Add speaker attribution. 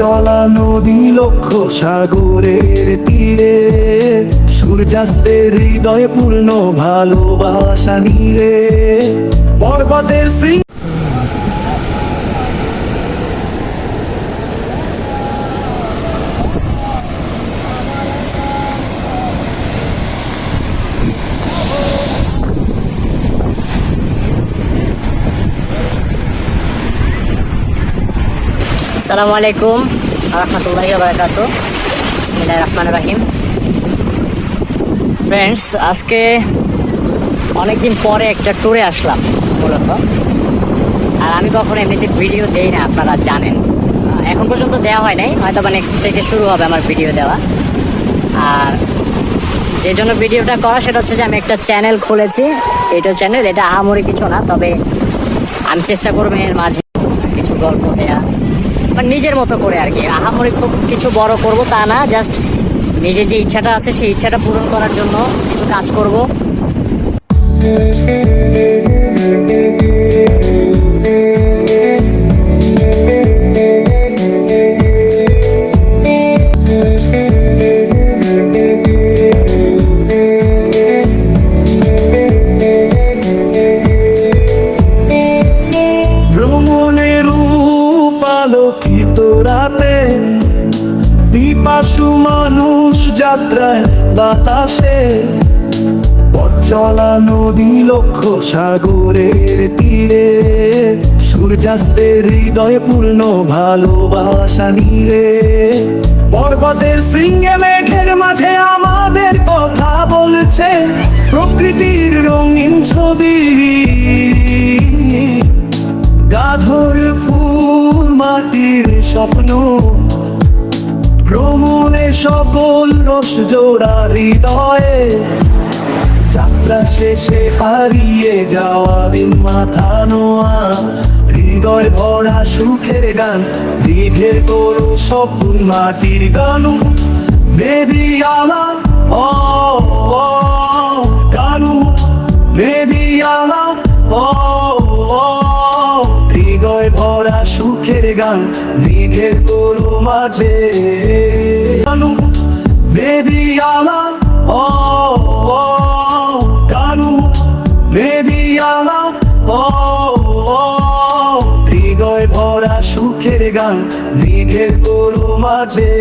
Speaker 1: চলা নদী সাগরের তীরে। সূর্যাস্তের হৃদয় পূর্ণ ভালোবাসা নিরে। পর্বতের শৃঙ্গ
Speaker 2: আসসালামু আলাইকুম রহমতুল্লাহি বারাকাত রহমান রাহিম। ফ্রেন্ডস আজকে অনেকদিন পরে একটা ট্যুরে আসলাম মূলত। আর আমি কখনো এমনিতে ভিডিও দেই না, আপনারা জানেন। এখন পর্যন্ত দেওয়া হয় নাই হয়তো বা নেক্সট থেকে শুরু হবে আমার ভিডিও দেওয়া। আর যে জন্য ভিডিওটা করা, সেটা হচ্ছে যে আমি একটা চ্যানেল খুলেছি। এটা চ্যানেল এটা আহামরি কিছু না, তবে আমি চেষ্টা করব এর মাঝে কিছু গল্প মানে নিজের মতো করে আর কি। আহামরি খুব কিছু বড় করব তা না জাস্ট নিজের যে ইচ্ছাটা আছে সেই ইচ্ছাটা পূরণ করার জন্য কিছু কাজ করব।
Speaker 1: পিপাসু মানুষ যাত্রায় বাতাসে চলা নদী লক্ষ্য সাগরের তীরে, সূর্যাস্তের হৃদয় পূর্ণ ভালোবাসা নিরে। পর্বতের শৃঙ্গে মেঘের মাঝে আমাদের কথা বলছে প্রকৃতির রঙিন ছবি। গাধর ফুল, মাটির স্বপ্ন সকল রস জোড়া হৃদয়ে। যাত্রা শেষে হারিয়ে যাওয়া দিন মাথা নোয়া। হৃদয় ভরা সুখের গান দীঘের করো স্বপ্ন মাটির গানু বেদি আমার, ও গানু বেদি আমার, ও হৃদয় ভরা সুখের গান দীঘের করো মাঝে। ভরা সুখের গান দীঘের করো মাঝে।